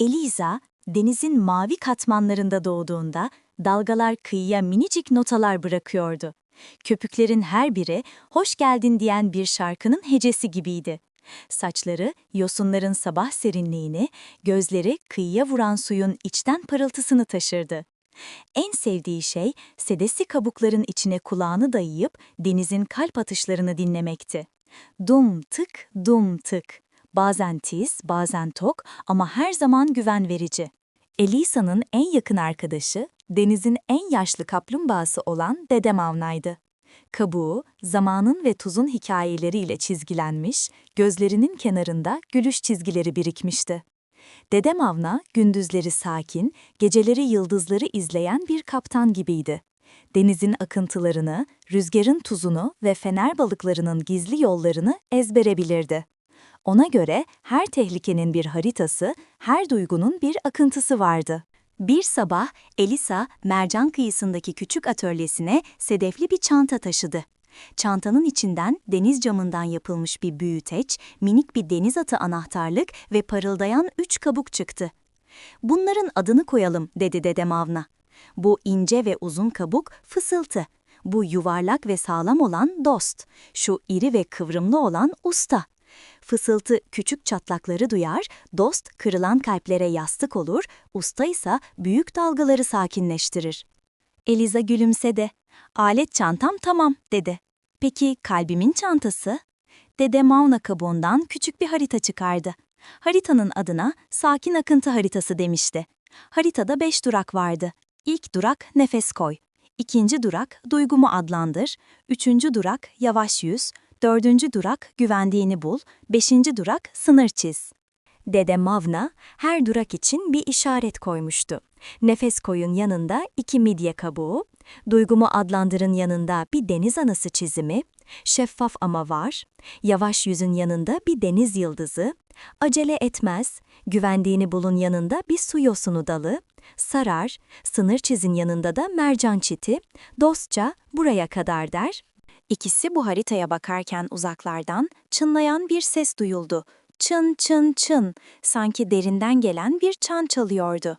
Eliza, denizin mavi katmanlarında doğduğunda dalgalar kıyıya minicik notalar bırakıyordu. Köpüklerin her biri hoş geldin diyen bir şarkının hecesi gibiydi. Saçları yosunların sabah serinliğini, gözleri kıyıya vuran suyun içten parıltısını taşırdı. En sevdiği şey sedesi kabukların içine kulağını dayayıp denizin kalp atışlarını dinlemekti. Dum tık, dum tık. Bazen tiz, bazen tok ama her zaman güven verici. Elisa'nın en yakın arkadaşı, denizin en yaşlı kaplumbağası olan Dede Mavna'ydı. Kabuğu, zamanın ve tuzun hikayeleriyle çizgilenmiş, gözlerinin kenarında gülüş çizgileri birikmişti. Dede Mavna, gündüzleri sakin, geceleri yıldızları izleyen bir kaptan gibiydi. Denizin akıntılarını, rüzgarın tuzunu ve fener balıklarının gizli yollarını ezbere bilirdi. Ona göre her tehlikenin bir haritası, her duygunun bir akıntısı vardı. Bir sabah Elisa, mercan kıyısındaki küçük atölyesine sedefli bir çanta taşıdı. Çantanın içinden deniz camından yapılmış bir büyüteç, minik bir deniz atı anahtarlık ve parıldayan üç kabuk çıktı. Bunların adını koyalım, dedi Dede Mavna. Bu ince ve uzun kabuk fısıltı. Bu yuvarlak ve sağlam olan dost. Şu iri ve kıvrımlı olan usta. Fısıltı küçük çatlakları duyar, dost kırılan kalplere yastık olur, usta ise büyük dalgaları sakinleştirir. Eliza gülümsedi. Alet çantam tamam, dedi. Peki kalbimin çantası? Dede Mauna kabuğundan küçük bir harita çıkardı. Haritanın adına sakin akıntı haritası demişti. Haritada beş durak vardı. İlk durak nefes koy. İkinci durak duygumu adlandır. Üçüncü durak yavaş yüz. Dördüncü durak güvendiğini bul. Beşinci durak sınır çiz. Dede Mavna her durak için bir işaret koymuştu. Nefes koyun yanında iki midye kabuğu, duygumu adlandırın yanında bir deniz anası çizimi, şeffaf ama var, yavaş yüzün yanında bir deniz yıldızı, acele etmez, güvendiğini bulun yanında bir su yosunu dalı, sarar, sınır çizin yanında da mercan çiti, dostça buraya kadar der. İkisi bu haritaya bakarken uzaklardan çınlayan bir ses duyuldu. Çın çın çın, sanki derinden gelen bir çan çalıyordu.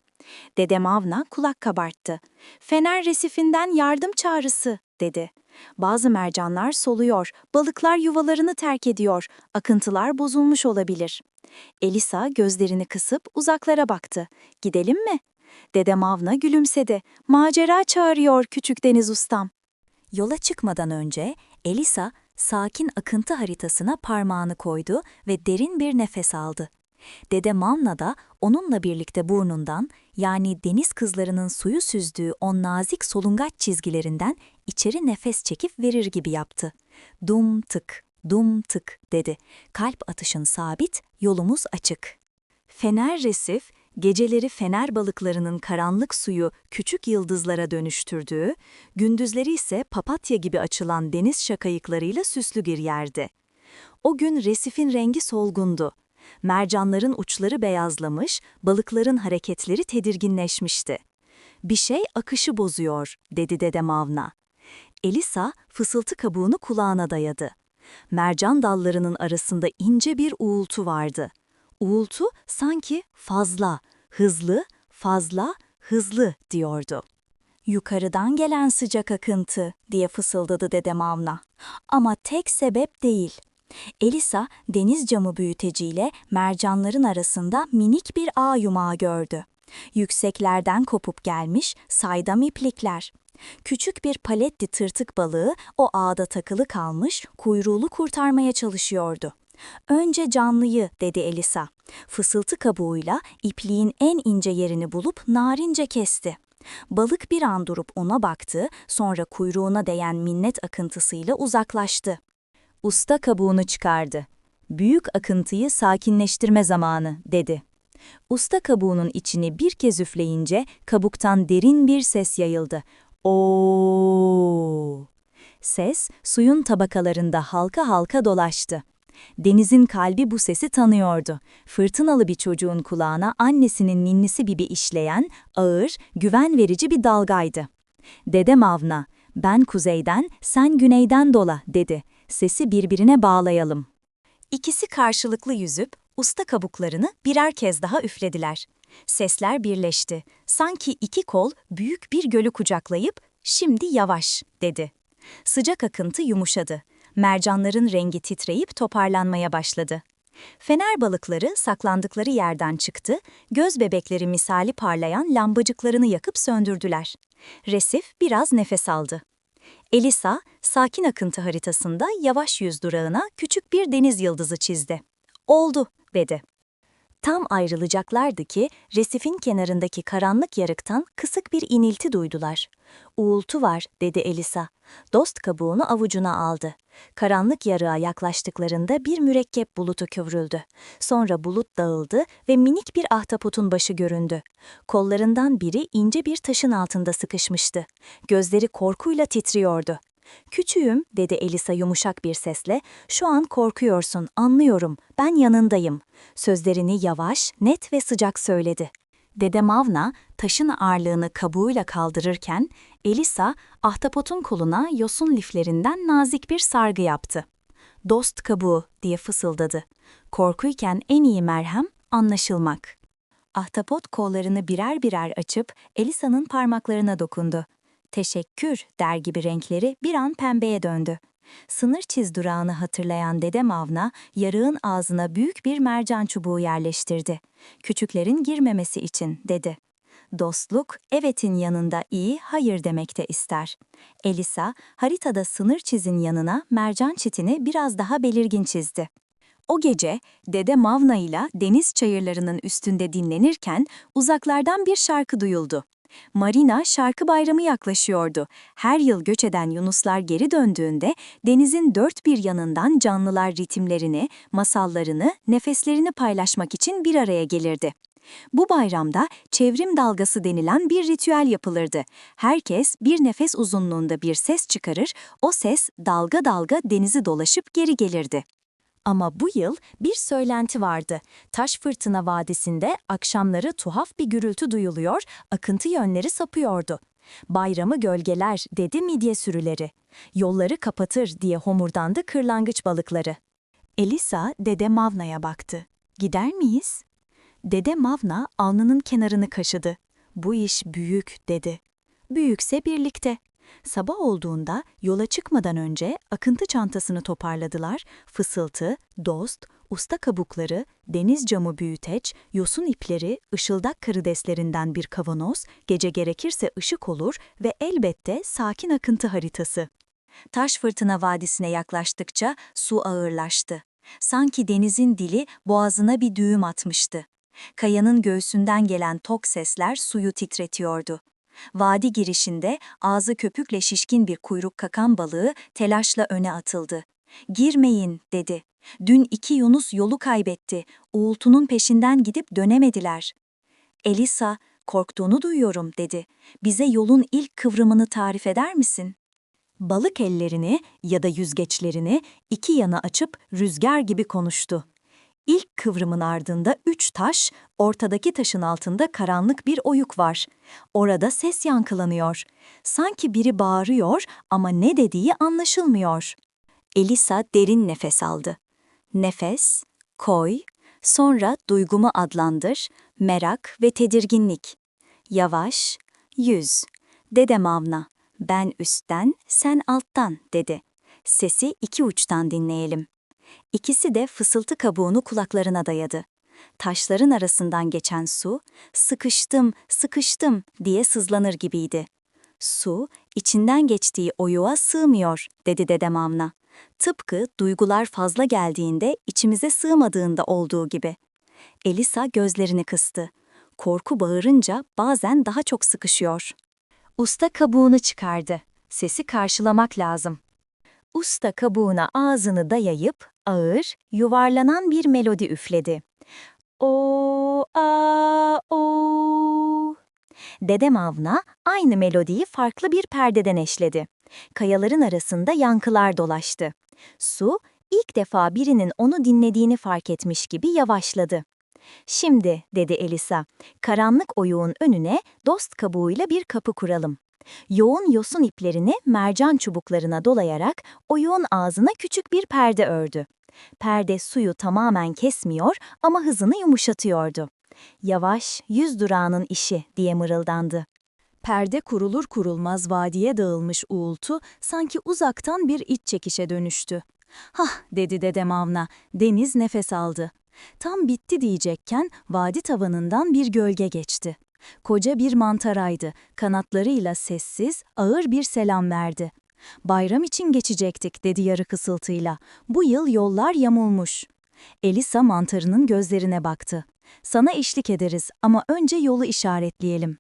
Dede Mavna kulak kabarttı. Fener resifinden yardım çağrısı, dedi. Bazı mercanlar soluyor, balıklar yuvalarını terk ediyor, akıntılar bozulmuş olabilir. Elisa gözlerini kısıp uzaklara baktı. Gidelim mi? Dede Mavna gülümsedi. Macera çağırıyor küçük deniz ustam. Yola çıkmadan önce Elisa sakin akıntı haritasına parmağını koydu ve derin bir nefes aldı. Dede Mavna da onunla birlikte burnundan yani deniz kızlarının suyu süzdüğü o nazik solungaç çizgilerinden içeri nefes çekip verir gibi yaptı. Dum tık, dum tık dedi. Kalp atışın sabit, yolumuz açık. Fener resif, geceleri fener balıklarının karanlık suyu küçük yıldızlara dönüştürdüğü, gündüzleri ise papatya gibi açılan deniz şakayıklarıyla süslü bir yerdi. O gün resifin rengi solgundu. Mercanların uçları beyazlamış, balıkların hareketleri tedirginleşmişti. Bir şey akışı bozuyor, dedi Dede Mavna. Elisa fısıltı kabuğunu kulağına dayadı. Mercan dallarının arasında ince bir uğultu vardı. Uğultu sanki fazla, hızlı, fazla, hızlı diyordu. Yukarıdan gelen sıcak akıntı diye fısıldadı Dede Mavna. Ama tek sebep değil. Elisa deniz camı büyüteciyle mercanların arasında minik bir ağ yumağı gördü. Yükseklerden kopup gelmiş saydam iplikler. Küçük bir paletti tırtık balığı o ağda takılı kalmış kuyruğunu kurtarmaya çalışıyordu. Önce canlıyı dedi Elisa. Fısıltı kabuğuyla ipliğin en ince yerini bulup narince kesti. Balık bir an durup ona baktı, sonra kuyruğuna değen minnet akıntısıyla uzaklaştı. Usta kabuğunu çıkardı. Büyük akıntıyı sakinleştirme zamanı, dedi. Usta kabuğunun içini bir kez üfleyince kabuktan derin bir ses yayıldı. Oo! Ses suyun tabakalarında halka halka dolaştı. Denizin kalbi bu sesi tanıyordu. Fırtınalı bir çocuğun kulağına annesinin ninnisi gibi işleyen, ağır, güven verici bir dalgaydı. Dede Mavna, ben kuzeyden, sen güneyden dola, dedi. Sesi birbirine bağlayalım. İkisi karşılıklı yüzüp Usta kabuklarını birer kez daha üflediler. Sesler birleşti. Sanki iki kol büyük bir gölü kucaklayıp "Şimdi yavaş." dedi. Sıcak akıntı yumuşadı. Mercanların rengi titreyip toparlanmaya başladı. Fener balıkları saklandıkları yerden çıktı, göz bebekleri misali parlayan lambacıklarını yakıp söndürdüler. Resif biraz nefes aldı. Elisa, sakin akıntı haritasında yavaş yüz durağına küçük bir deniz yıldızı çizdi. Oldu, dedi. Tam ayrılacaklardı ki resifin kenarındaki karanlık yarıktan kısık bir inilti duydular. Uğultu var, dedi Elisa. Dost kabuğunu avucuna aldı. Karanlık yarığa yaklaştıklarında bir mürekkep bulutu kövrüldü. Sonra bulut dağıldı ve minik bir ahtapotun başı göründü. Kollarından biri ince bir taşın altında sıkışmıştı. Gözleri korkuyla titriyordu. Küçüğüm, dedi Elisa yumuşak bir sesle, şu an korkuyorsun, anlıyorum, ben yanındayım. Sözlerini yavaş, net ve sıcak söyledi. Dede Mavna, taşın ağırlığını kabuğuyla kaldırırken, Elisa, ahtapotun koluna yosun liflerinden nazik bir sargı yaptı. Dost kabuğu, diye fısıldadı. Korkuyken en iyi merhem, anlaşılmak. Ahtapot kollarını birer birer açıp Elisa'nın parmaklarına dokundu. Teşekkür der gibi renkleri bir an pembeye döndü. Sınır çiz durağını hatırlayan Dede Mavna, yarığın ağzına büyük bir mercan çubuğu yerleştirdi. Küçüklerin girmemesi için, dedi. Dostluk, evetin yanında iyi, hayır demekte ister. Elisa, haritada sınır çizin yanına mercan çitini biraz daha belirgin çizdi. O gece Dede Mavna ile deniz çayırlarının üstünde dinlenirken uzaklardan bir şarkı duyuldu. Marina şarkı bayramı yaklaşıyordu. Her yıl göç eden yunuslar geri döndüğünde denizin dört bir yanından canlılar ritimlerini, masallarını, nefeslerini paylaşmak için bir araya gelirdi. Bu bayramda çevrim dalgası denilen bir ritüel yapılırdı. Herkes bir nefes uzunluğunda bir ses çıkarır, o ses dalga dalga denizi dolaşıp geri gelirdi. Ama bu yıl bir söylenti vardı. Taş Fırtına Vadisi'nde akşamları tuhaf bir gürültü duyuluyor, akıntı yönleri sapıyordu. Bayramı gölgeler dedi midye sürüleri. Yolları kapatır diye homurdandı kırlangıç balıkları. Elisa Dede Mavna'ya baktı. Gider miyiz? Dede Mavna alnının kenarını kaşıdı. Bu iş büyük dedi. Büyükse birlikte. Sabah olduğunda yola çıkmadan önce akıntı çantasını toparladılar, fısıltı, dost, usta kabukları, deniz camı büyüteç, yosun ipleri, ışıldak karideslerinden bir kavanoz, gece gerekirse ışık olur ve elbette sakin akıntı haritası. Taş fırtına vadisine yaklaştıkça su ağırlaştı. Sanki denizin dili boğazına bir düğüm atmıştı. Kayanın göğsünden gelen tok sesler suyu titretiyordu. Vadi girişinde ağzı köpükle şişkin bir kuyruk kakan balığı telaşla öne atıldı. Girmeyin dedi. Dün iki Yunus yolu kaybetti. Uğultunun peşinden gidip dönemediler. Elisa, korktuğunu duyuyorum dedi. Bize yolun ilk kıvrımını tarif eder misin? Balık ellerini ya da yüzgeçlerini iki yana açıp rüzgar gibi konuştu. İlk kıvrımın ardında üç taş, ortadaki taşın altında karanlık bir oyuk var. Orada ses yankılanıyor. Sanki biri bağırıyor ama ne dediği anlaşılmıyor. Elisa derin nefes aldı. Nefes, koy, sonra duygumu adlandır, merak ve tedirginlik. Yavaş, yüz. Dede Mavna, ben üstten, sen alttan dedi. Sesi iki uçtan dinleyelim. İkisi de fısıltı kabuğunu kulaklarına dayadı. Taşların arasından geçen su, sıkıştım, sıkıştım diye sızlanır gibiydi. Su, içinden geçtiği oyuğa sığmıyor, dedi dedem Avna. Tıpkı duygular fazla geldiğinde içimize sığmadığında olduğu gibi. Elisa gözlerini kıstı. Korku bağırınca bazen daha çok sıkışıyor. Usta kabuğunu çıkardı. Sesi karşılamak lazım. Usta kabuğuna ağzını dayayıp ağır, yuvarlanan bir melodi üfledi. O a o. Dedem Avna aynı melodiyi farklı bir perdeden eşledi. Kayaların arasında yankılar dolaştı. Su ilk defa birinin onu dinlediğini fark etmiş gibi yavaşladı. Şimdi, dedi Elisa, karanlık oyuğun önüne dost kabuğuyla bir kapı kuralım. Yoğun yosun iplerini mercan çubuklarına dolayarak oyuğun ağzına küçük bir perde ördü. Perde suyu tamamen kesmiyor ama hızını yumuşatıyordu. Yavaş, yüz durağının işi diye mırıldandı. Perde kurulur kurulmaz vadiye dağılmış uğultu sanki uzaktan bir iç çekişe dönüştü. Hah dedi dedem Avna, deniz nefes aldı. Tam bitti diyecekken vadi tavanından bir gölge geçti. Koca bir mantaraydı, kanatlarıyla sessiz, ağır bir selam verdi. Bayram için geçecektik dedi yarı kısıltıyla. Bu yıl yollar yamulmuş. Elisa mantarının gözlerine baktı. Sana eşlik ederiz ama önce yolu işaretleyelim.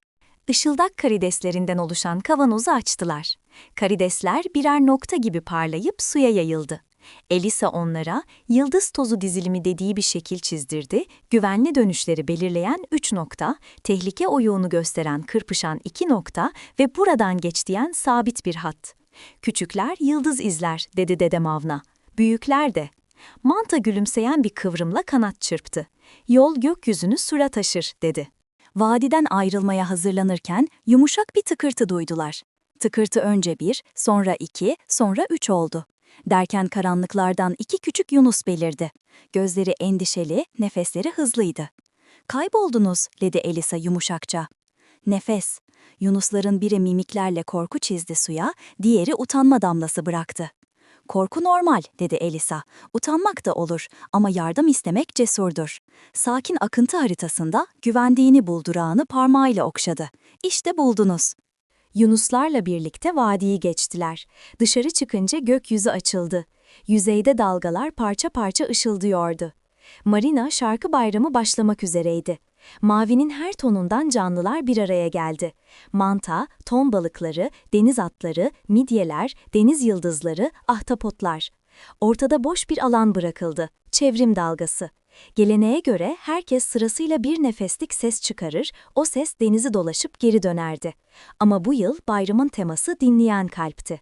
Işıldak karideslerinden oluşan kavanozu açtılar. Karidesler birer nokta gibi parlayıp suya yayıldı. Elisa onlara yıldız tozu dizilimi dediği bir şekil çizdirdi, güvenli dönüşleri belirleyen üç nokta, tehlike oyuğunu gösteren kırpışan iki nokta ve buradan geç diyen sabit bir hat. Küçükler yıldız izler, dedi dedem Avna. Büyükler de. Manta gülümseyen bir kıvrımla kanat çırptı. Yol gökyüzünü sura taşır, dedi. Vadiden ayrılmaya hazırlanırken yumuşak bir tıkırtı duydular. Tıkırtı önce bir, sonra iki, sonra üç oldu. Derken karanlıklardan iki küçük Yunus belirdi. Gözleri endişeli, nefesleri hızlıydı. Kayboldunuz, dedi Elisa yumuşakça. Nefes. Yunusların biri mimiklerle korku çizdi suya, diğeri utanma damlası bıraktı. Korku normal, dedi Elisa. Utanmak da olur ama yardım istemek cesurdur. Sakin akıntı haritasında güvendiğini buldurağını parmağıyla okşadı. İşte buldunuz. Yunuslarla birlikte vadiyi geçtiler. Dışarı çıkınca gökyüzü açıldı. Yüzeyde dalgalar parça parça ışıldıyordu. Marina şarkı bayramı başlamak üzereydi. Mavinin her tonundan canlılar bir araya geldi. Manta, ton balıkları, deniz atları, midyeler, deniz yıldızları, ahtapotlar. Ortada boş bir alan bırakıldı. Çevrim dalgası. Geleneğe göre herkes sırasıyla bir nefeslik ses çıkarır, o ses denizi dolaşıp geri dönerdi. Ama bu yıl bayramın teması dinleyen kalpti.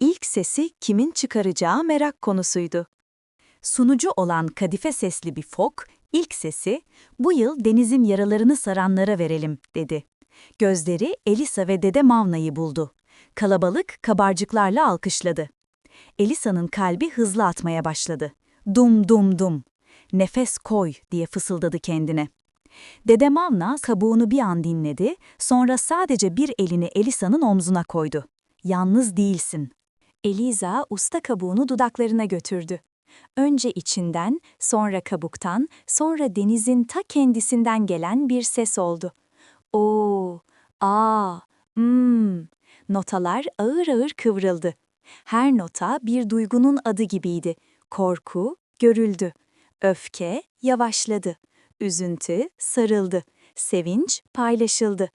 İlk sesi kimin çıkaracağı merak konusuydu. Sunucu olan kadife sesli bir fok, ilk sesi, bu yıl denizin yaralarını saranlara verelim, dedi. Gözleri Elisa ve Dede Mavna'yı buldu. Kalabalık kabarcıklarla alkışladı. Elisa'nın kalbi hızlı atmaya başladı. Dum dum dum. Nefes koy diye fısıldadı kendine. Dede Mavna kabuğunu bir an dinledi, sonra sadece bir elini Elisa'nın omzuna koydu. Yalnız değilsin. Eliza usta kabuğunu dudaklarına götürdü. Önce içinden, sonra kabuktan, sonra denizin ta kendisinden gelen bir ses oldu. O, a, mm. Notalar ağır ağır kıvrıldı. Her nota bir duygunun adı gibiydi. Korku görüldü. Öfke yavaşladı. Üzüntü sarıldı. Sevinç paylaşıldı.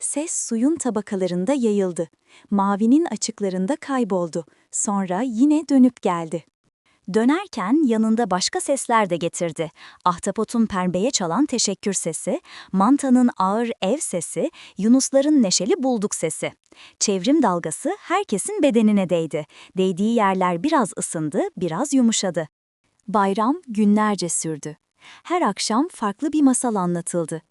Ses suyun tabakalarında yayıldı. Mavinin açıklarında kayboldu. Sonra yine dönüp geldi. Dönerken yanında başka sesler de getirdi. Ahtapotun pembeye çalan teşekkür sesi, mantanın ağır ev sesi, yunusların neşeli bulduk sesi. Çevrim dalgası herkesin bedenine değdi. Değdiği yerler biraz ısındı, biraz yumuşadı. Bayram günlerce sürdü. Her akşam farklı bir masal anlatıldı.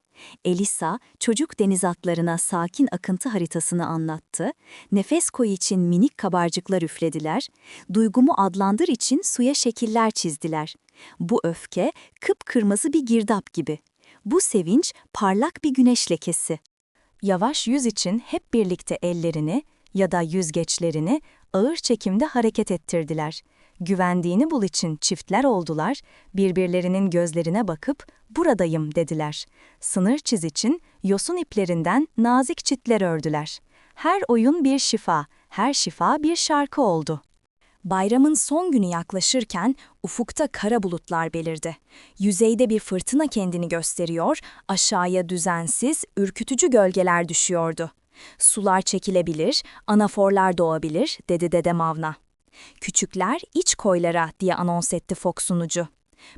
Elisa, çocuk deniz atlarına sakin akıntı haritasını anlattı, nefes koy için minik kabarcıklar üflediler, duygumu adlandır için suya şekiller çizdiler. Bu öfke kıpkırmızı bir girdap gibi. Bu sevinç parlak bir güneş lekesi. Yavaş yüz için hep birlikte ellerini ya da yüzgeçlerini ağır çekimde hareket ettirdiler. Güvendiğini bul için çiftler oldular, birbirlerinin gözlerine bakıp buradayım dediler. Sınır çiz için yosun iplerinden nazik çitler ördüler. Her oyun bir şifa, her şifa bir şarkı oldu. Bayramın son günü yaklaşırken ufukta kara bulutlar belirdi. Yüzeyde bir fırtına kendini gösteriyor, aşağıya düzensiz, ürkütücü gölgeler düşüyordu. Sular çekilebilir, anaforlar doğabilir, dedi dede Mavna. Küçükler iç koylara diye anons etti Fox sunucu.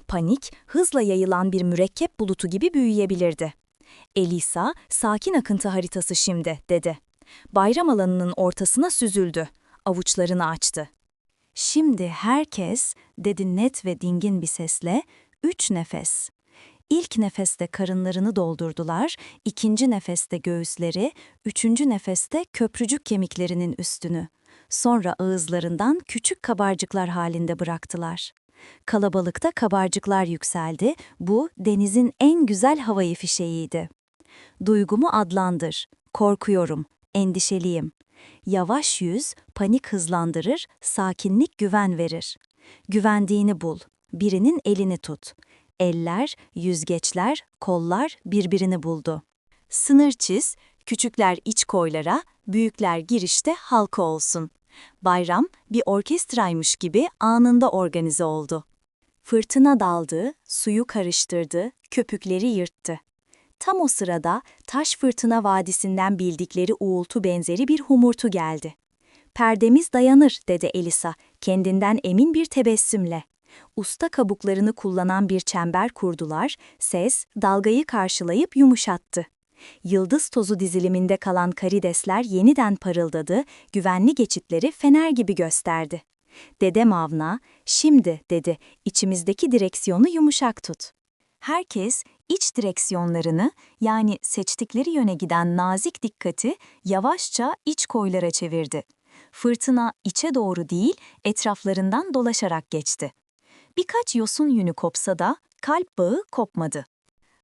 Panik, hızla yayılan bir mürekkep bulutu gibi büyüyebilirdi. Elisa, sakin akıntı haritası şimdi, dedi. Bayram alanının ortasına süzüldü. Avuçlarını açtı. Şimdi herkes, dedi net ve dingin bir sesle, üç nefes. İlk nefeste karınlarını doldurdular, ikinci nefeste göğüsleri, üçüncü nefeste köprücük kemiklerinin üstünü. Sonra ağızlarından küçük kabarcıklar halinde bıraktılar. Kalabalıkta kabarcıklar yükseldi, bu denizin en güzel havayı fişeğiydi. Duygumu adlandır, korkuyorum, endişeliyim. Yavaş yüz, panik hızlandırır, sakinlik güven verir. Güvendiğini bul, birinin elini tut. Eller, yüzgeçler, kollar birbirini buldu. Sınır çiz, küçükler iç koylara, büyükler girişte halka olsun. Bayram bir orkestraymış gibi anında organize oldu. Fırtına daldı, suyu karıştırdı, köpükleri yırttı. Tam o sırada Taş Fırtına Vadisi'nden bildikleri uğultu benzeri bir humurtu geldi. Perdemiz dayanır, dedi Elisa, kendinden emin bir tebessümle. Usta kabuklarını kullanan bir çember kurdular, ses, dalgayı karşılayıp yumuşattı. Yıldız tozu diziliminde kalan karidesler yeniden parıldadı, güvenli geçitleri fener gibi gösterdi. Dede Mavna, şimdi dedi, içimizdeki direksiyonu yumuşak tut. Herkes iç direksiyonlarını yani seçtikleri yöne giden nazik dikkati yavaşça iç koylara çevirdi. Fırtına içe doğru değil, etraflarından dolaşarak geçti. Birkaç yosun yünü kopsa da kalp bağı kopmadı.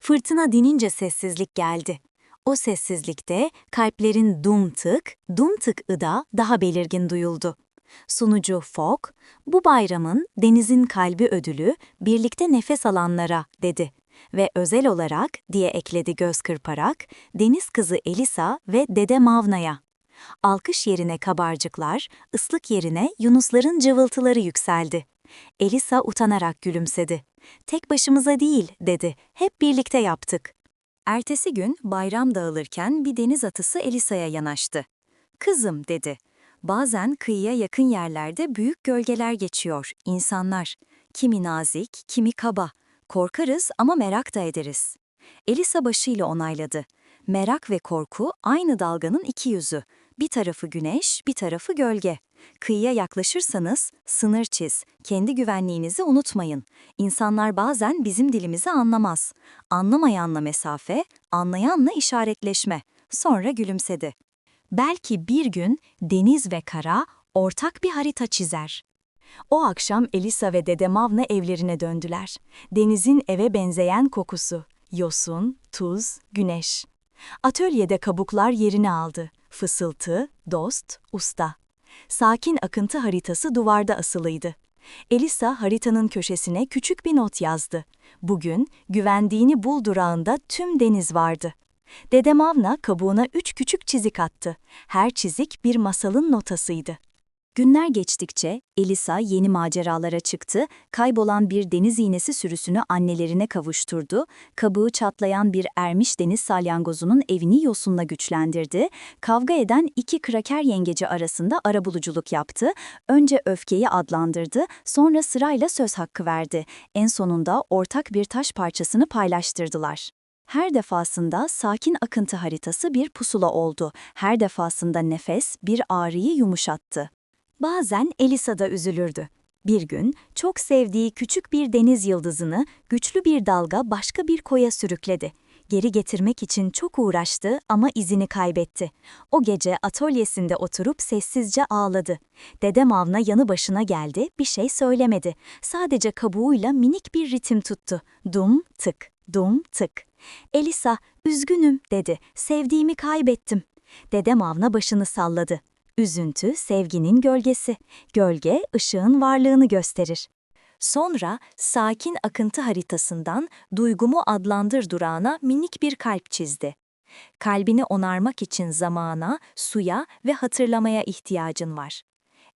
Fırtına dinince sessizlik geldi. O sessizlikte kalplerin dum tık, dum tık ıda daha belirgin duyuldu. Sunucu Fok, bu bayramın denizin kalbi ödülü birlikte nefes alanlara dedi ve özel olarak diye ekledi göz kırparak deniz kızı Elisa ve dede Mavna'ya. Alkış yerine kabarcıklar, ıslık yerine yunusların cıvıltıları yükseldi. Elisa utanarak gülümsedi. Tek başımıza değil, dedi. Hep birlikte yaptık. Ertesi gün bayram dağılırken bir deniz atısı Elisa'ya yanaştı. Kızım, dedi. Bazen kıyıya yakın yerlerde büyük gölgeler geçiyor, insanlar. Kimi nazik, kimi kaba. Korkarız ama merak da ederiz. Elisa başıyla onayladı. Merak ve korku aynı dalganın iki yüzü. Bir tarafı güneş, bir tarafı gölge. Kıyıya yaklaşırsanız sınır çiz, kendi güvenliğinizi unutmayın. İnsanlar bazen bizim dilimizi anlamaz. Anlamayanla mesafe, anlayanla işaretleşme. Sonra gülümsedi. Belki bir gün deniz ve kara ortak bir harita çizer. O akşam Elisa ve Dede Mavna evlerine döndüler. Denizin eve benzeyen kokusu, yosun, tuz, güneş. Atölyede kabuklar yerini aldı. Fısıltı, dost, usta. Sakin akıntı haritası duvarda asılıydı. Elisa haritanın köşesine küçük bir not yazdı. Bugün güvendiğini bul durağında tüm deniz vardı. Dede Mavna kabuğuna üç küçük çizik attı. Her çizik bir masalın notasıydı. Günler geçtikçe Elisa yeni maceralara çıktı, kaybolan bir deniz iğnesi sürüsünü annelerine kavuşturdu, kabuğu çatlayan bir ermiş deniz salyangozunun evini yosunla güçlendirdi, kavga eden iki kraker yengeci arasında arabuluculuk yaptı, önce öfkeyi adlandırdı, sonra sırayla söz hakkı verdi, en sonunda ortak bir taş parçasını paylaştırdılar. Her defasında sakin akıntı haritası bir pusula oldu. Her defasında nefes bir ağrıyı yumuşattı. Bazen Elisa da üzülürdü. Bir gün çok sevdiği küçük bir deniz yıldızını güçlü bir dalga başka bir koya sürükledi. Geri getirmek için çok uğraştı ama izini kaybetti. O gece atölyesinde oturup sessizce ağladı. Dede Mavna yanı başına geldi, bir şey söylemedi. Sadece kabuğuyla minik bir ritim tuttu. Dum tık, dum tık. Elisa, üzgünüm dedi, sevdiğimi kaybettim. Dede Mavna başını salladı. Üzüntü sevginin gölgesi. Gölge ışığın varlığını gösterir. Sonra sakin akıntı haritasından duygumu adlandır durağına minik bir kalp çizdi. Kalbini onarmak için zamana, suya ve hatırlamaya ihtiyacın var.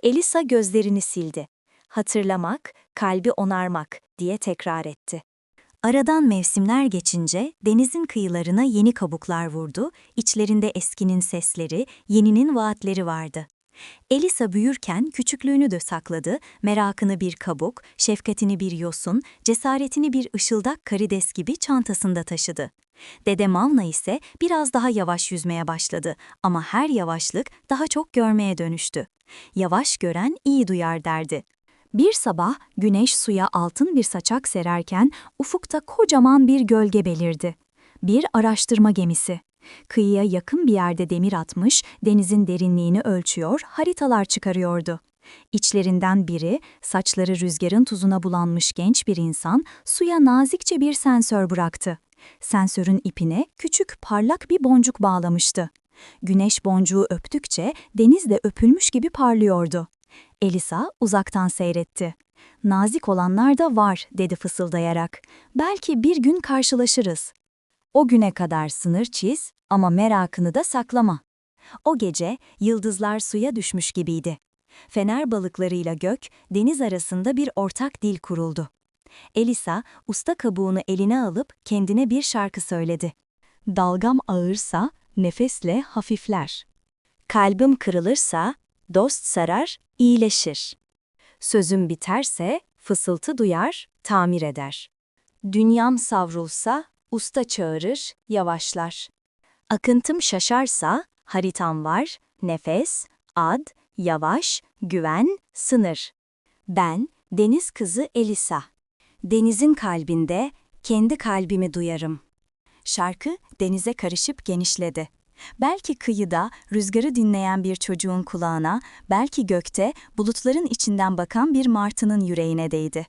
Elisa gözlerini sildi. Hatırlamak, kalbi onarmak diye tekrar etti. Aradan mevsimler geçince denizin kıyılarına yeni kabuklar vurdu, içlerinde eskinin sesleri, yeninin vaatleri vardı. Elisa büyürken küçüklüğünü de sakladı, merakını bir kabuk, şefkatini bir yosun, cesaretini bir ışıldak karides gibi çantasında taşıdı. Dede Mavna ise biraz daha yavaş yüzmeye başladı ama her yavaşlık daha çok görmeye dönüştü. Yavaş gören iyi duyar derdi. Bir sabah güneş suya altın bir saçak sererken ufukta kocaman bir gölge belirdi. Bir araştırma gemisi. Kıyıya yakın bir yerde demir atmış, denizin derinliğini ölçüyor, haritalar çıkarıyordu. İçlerinden biri, saçları rüzgarın tuzuna bulanmış genç bir insan, suya nazikçe bir sensör bıraktı. Sensörün ipine küçük parlak bir boncuk bağlamıştı. Güneş boncuğu öptükçe deniz de öpülmüş gibi parlıyordu. Elisa uzaktan seyretti. Nazik olanlar da var, dedi fısıldayarak. Belki bir gün karşılaşırız. O güne kadar sınır çiz ama merakını da saklama. O gece yıldızlar suya düşmüş gibiydi. Fener balıklarıyla gök, deniz arasında bir ortak dil kuruldu. Elisa, usta kabuğunu eline alıp kendine bir şarkı söyledi. Dalgam ağırsa, nefesle hafifler. Kalbim kırılırsa, dost sarar, iyileşir. Sözüm biterse, fısıltı duyar, tamir eder. Dünyam savrulsa, usta çağırır, yavaşlar. Akıntım şaşarsa, haritam var, nefes, ad, yavaş, güven, sınır. Ben, deniz kızı Elisa. Denizin kalbinde, kendi kalbimi duyarım. Şarkı denize karışıp genişledi. Belki kıyıda rüzgarı dinleyen bir çocuğun kulağına, belki gökte bulutların içinden bakan bir martının yüreğine değdi.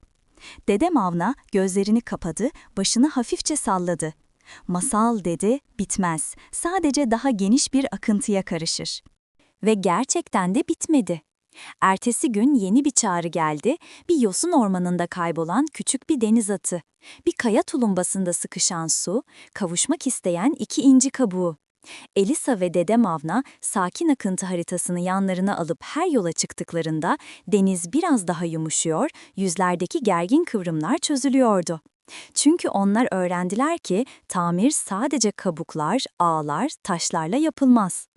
Dede Mavna gözlerini kapadı, başını hafifçe salladı. Masal dedi, bitmez. Sadece daha geniş bir akıntıya karışır. Ve gerçekten de bitmedi. Ertesi gün yeni bir çağrı geldi, bir yosun ormanında kaybolan küçük bir deniz atı. Bir kaya tulumbasında sıkışan su, kavuşmak isteyen iki inci kabuğu. Elisa ve Dede Mavna sakin akıntı haritasını yanlarına alıp her yola çıktıklarında deniz biraz daha yumuşuyor, yüzlerdeki gergin kıvrımlar çözülüyordu. Çünkü onlar öğrendiler ki tamir sadece kabuklar, ağlar, taşlarla yapılmaz.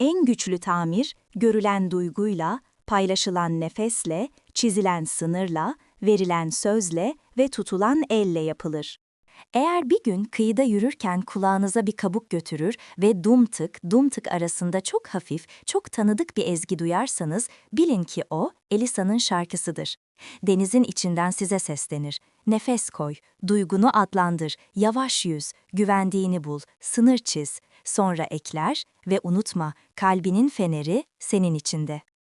En güçlü tamir, görülen duyguyla, paylaşılan nefesle, çizilen sınırla, verilen sözle ve tutulan elle yapılır. Eğer bir gün kıyıda yürürken kulağınıza bir kabuk götürür ve dumtık, dumtık arasında çok hafif, çok tanıdık bir ezgi duyarsanız, bilin ki o, Elisa'nın şarkısıdır. Denizin içinden size seslenir. Nefes koy, duygunu adlandır, yavaş yüz, güvendiğini bul, sınır çiz, sonra ekler ve unutma, kalbinin feneri senin içinde.